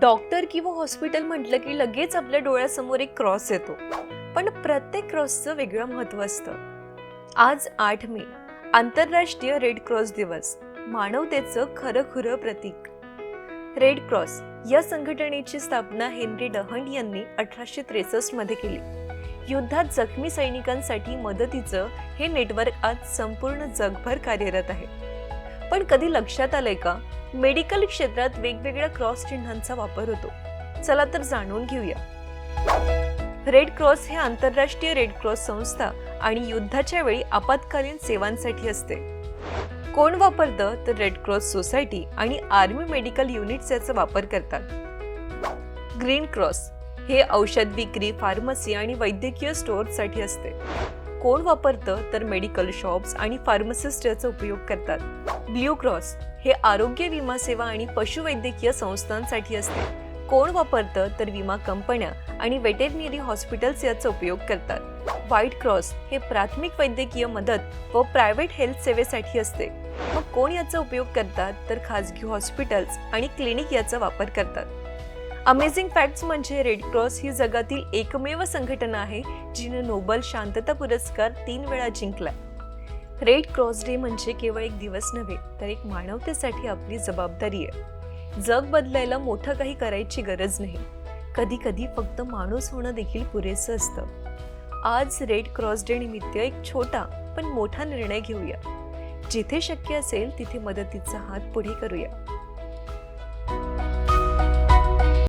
Doctor किंवा hospital म्हटलं की लगेच आपल्या डोळ्यासमोर एक क्रॉस येतो. पण प्रत्येक क्रॉसचं वेगळं महत्त्व असतं. आज आठ मे आंतरराष्ट्रीय रेड क्रॉस दिवस मानवतेचं खरं खुरं प्रतीक. रेड क्रॉस या संघटनेची स्थापना हेनरी डहंड यांनी अठराशे त्रेसष्टमध्ये केली. युद्धात जखमी सैनिकांसाठी मदतीचं हे नेटवर्क आज संपूर्ण जगभर कार्यरत आहे. पण कधी लक्षात आलंय का? मेडिकल क्षेत्रात वेगवेगळ्या क्रॉस चिन्हांचा वापर होतो. चला तर जाणून घेऊया. रेड क्रॉस हे आंतरराष्ट्रीय रेड क्रॉस संस्था आणि युद्धाच्या वेळी आपत्कालीन सेवांसाठी असते. कोण वापरतं तर रेड क्रॉस सोसायटी आणि आर्मी मेडिकल युनिट्स याचा वापर करतात. ग्रीन क्रॉस हे औषध विक्री फार्मसी आणि वैद्यकीय स्टोअर्ससाठी असते. कोण वापरतं तर मेडिकल शॉप्स आणि फार्मसिस्ट याचा उपयोग करतात. ब्ल्यू क्रॉस हे आरोग्य विमा सेवा आणि पशुवैद्यकीय संस्थांसाठी असते. कोण वापरतं तर विमा कंपन्या आणि वेटेरिनरी हॉस्पिटल्स याचा उपयोग करतात. व्हाईट क्रॉस हे प्राथमिक वैद्यकीय मदत व प्रायव्हेट हेल्थ सेवेसाठी असते. मग कोण याचा उपयोग करतात तर खाजगी हॉस्पिटल्स आणि क्लिनिक याचा वापर करतात. अमेझिंग फॅक्ट्स म्हणजे रेड क्रॉस ही जगातील एकमेव संघटना आहे जिने नोबल शांतता पुरस्कार तीन वेळा जिंकला रेड क्रॉस डे म्हणजे केवळ एक दिवस नव्हे तर एक मानवतेसाठी आपली जबाबदारी आहे. जग बदलायला मोठं काही करायची गरज नाही. कधी कधी फक्त माणूस होणं देखील पुरेसं असतं. आज रेड क्रॉस डे निमित्त एक छोटा पण मोठा निर्णय घेऊया. जिथे शक्य असेल तिथे मदतीचा हात पुढे करूया.